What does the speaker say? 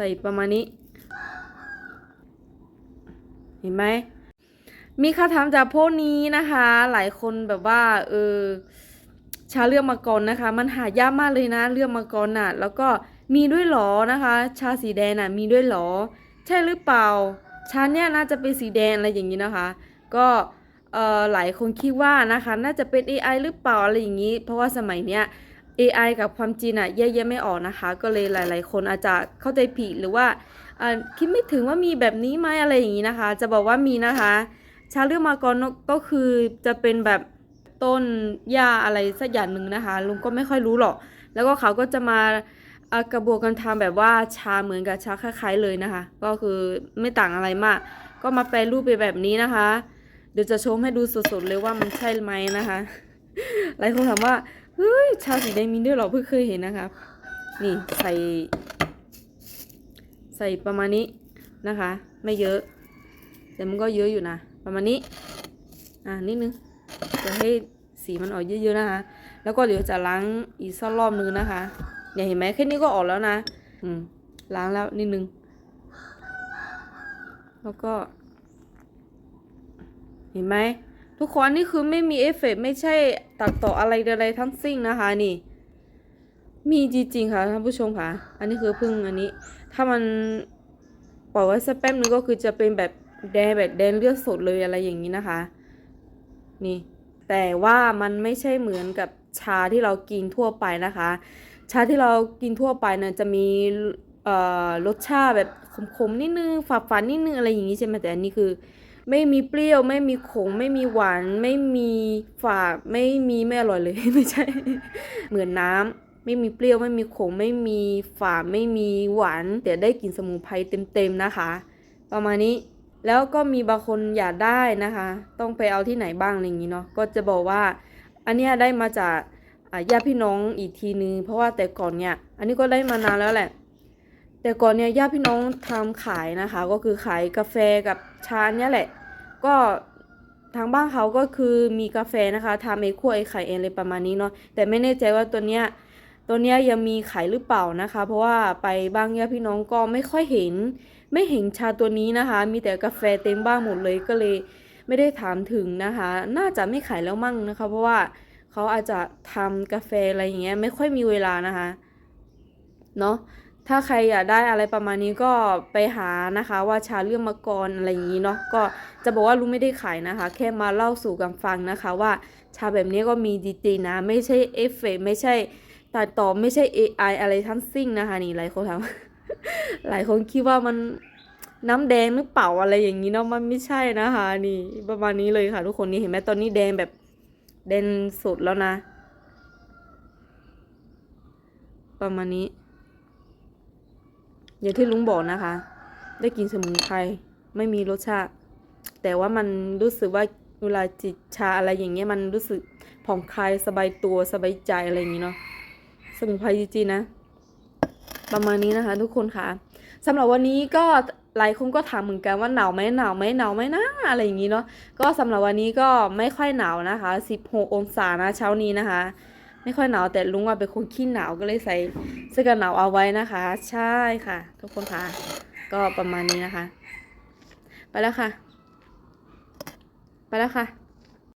ส่ประมาณนี้ เห็นไหม มีคำถามจากพวกนี้นะคะ หลายคนแบบว่า เออชาเลือกมาก่อนนะคะ มันหายากมากเลยนะ เลือกมาก่อนน่ะ แล้วก็มีด้วยหรอนะคะ ชาสีแดงน่ะ มีด้วยหรอ ใช่หรือเปล่า ชาเนี่ยน่าจะเป็นสีแดงอะไรอย่างนี้นะคะ ก็เอ่อหลายคนคิดว่านะคะ น่าจะเป็น AI หรือเปล่าอะไรอย่างนี้ เพราะว่าสมัยเนี้ย AI กับความจริงอะแยกแยะไม่ออกนะคะ ก็เลยหลาย ๆ คนอาจจะเข้าใจผิดหรือว่าคิดไม่ถึงว่ามีแบบนี้ไหมอะไรอย่างนี้นะคะ จะบอกว่ามีนะคะชาเลือกมาก่อนก็คือจะเป็นแบบต้นหญ้าอะไรสักอย่างหนึ่งนะคะ ลุงก็ไม่ค่อยรู้หรอก แล้วก็เขาก็จะมากระบวนการทำแบบว่าชาเหมือนกับชาคล้ายๆเลยนะคะ ก็คือไม่ต่างอะไรมาก ก็มาแปลรูปไปแบบนี้นะคะ เดี๋ยวจะชว์ให้ดูสดๆเลยว่ามันใช่ไหมนะคะ หลายคนถามว่า เฮ้ยชาสีแดงมีด้วยเหรอเพิ่งเคยเห็นนะครับ นี่ใส่ ใส่ประมาณนี้นะคะ ไม่เยอะ แต่มันก็เยอะอยู่นะ ประมาณนี้ อ่านิดนึงจะให้สีมันออกเยอะๆนะคะ แล้วก็เดี๋ยวจะล้างอีกสักรอบนึงนะคะเนี่ยเห็นไหมแค่นี้ก็ออกแล้วนะ อืม ล้างแล้วนิดนึง แล้วก็ เห็นไหม ทุกคนนี่คือไม่มีเอฟเฟกต์ไม่ใช่ตัดต่ออะไรใดๆทั้งสิ้นนะคะนี่ มีจริงๆค่ะท่านผู้ชมค่ะ อันนี้คือพิ่งอันนี้ ถ้ามันปล่อยไว้สักแป๊บนึงก็คือจะเป็นแบบแดงแบบแดงเลือดสดเลยอะไรอย่างนี้นะคะ นี่ แต่ว่ามันไม่ใช่เหมือนกับชาที่เรากินทั่วไปนะคะ ชาที่เรากินทั่วไปเนี่ยจะมีเอ่อรสชาติแบบขมๆนิดนึงฝาดๆนิดนึงอะไรอย่างนี้ใช่ไหมแต่อันนี้คือ ไม่มีเปรี้ยว ไม่มีขม ไม่มีหวาน ไม่มีฝาด ไม่มีไม่อร่อยเลย ไม่ใช่ เหมือนน้ำ ไม่มีเปรี้ยว ไม่มีขม ไม่มีฝาด ไม่มีหวาน แต่ได้กลิ่นสมุนไพรเต็มๆนะคะ ประมาณนี้ แล้วก็มีบางคนอยากได้นะคะ ต้องไปเอาที่ไหนบ้างอะไรอย่างนี้เนาะ ก็จะบอกว่า อันนี้ได้มาจากอ่าญาติพี่น้องอีกทีนึง เพราะว่าแต่ก่อนเนี่ย อันนี้ก็ได้มานานแล้วแหละ แต่ก่อนเนี่ยญาติพี่น้องทำขายนะคะ ก็คือขายกาแฟกับชาเนี่ยแหละ ก็ทางบ้านเขาก็คือมีกาแฟนะคะทำเองคั่วเองขายเองเลยประมาณนี้เนาะแต่ไม่แน่ใจว่าตัวเนี้ยตัวเนี้ยยังมีขายหรือเปล่านะคะ เพราะว่าไปบ้างญาติพี่น้องก็ไม่ค่อยเห็น ไม่เห็นชาตัวนี้นะคะ มีแต่กาแฟเต็มบ้านหมดเลยก็เลยไม่ได้ถามถึงนะคะ น่าจะไม่ขายแล้วมั่งนะคะ เพราะว่าเขาอาจจะทำกาแฟอะไรอย่างเงี้ยไม่ค่อยมีเวลานะคะเนาะ ถ้าใครอยากได้อะไรประมาณนี้ก็ไปหานะคะ ว่าชาเรื่องมะกรอะไรอย่างนี้เนาะก็จะบอกว่ารู้ไม่ได้ขายนะคะ แค่มาเล่าสู่กันฟังนะคะ ว่าชาแบบนี้ก็มีจริงๆนะ ไม่ใช่เอฟเฟกไม่ใช่ตัดต่อไม่ใช่ AI อะไรทั้งสิ้นนะคะ นี่หลายคนถามหลายคนคิดว่ามันน้ำแดงหรือเปล่าอะไรอย่างนี้เนาะมันไม่ใช่นะคะ นี่ประมาณนี้เลยค่ะ ทุกคนนี่เห็นไหมตอนนี้แดงแบบแดงสุดแล้วนะ ประมาณนี้ อย่างที่ลุงบอกนะคะ ได้กินสมุนไพรไม่มีรสชาติ แต่ว่ามันรู้สึกว่าเวลาจิตชาอะไรอย่างเงี้ยมันรู้สึกผ่อนคลายสบายตัวสบายใจอะไรอย่างงี้เนาะสมุนไพรจริงๆนะ ประมาณนี้นะคะทุกคนค่ะสำหรับวันนี้ก็หลายคนก็ถามเหมือนกันว่าหนาวไหมหนาวไหมหนาวไหมนะอะไรอย่างงี้เนาะก็สำหรับวันนี้ก็ไม่ค่อยหนาวนะคะ 16 องศานะเช้านี้นะคะ ไม่ค่อยหนาวแต่ลุงว่าเป็นคนขี้หนาวก็เลยใส่เสื้อกันหนาวเอาไว้นะคะ ใช่ค่ะ ทุกคนค่ะ ก็ประมาณนี้นะคะ ไปแล้วค่ะ ไปแล้วค่ะ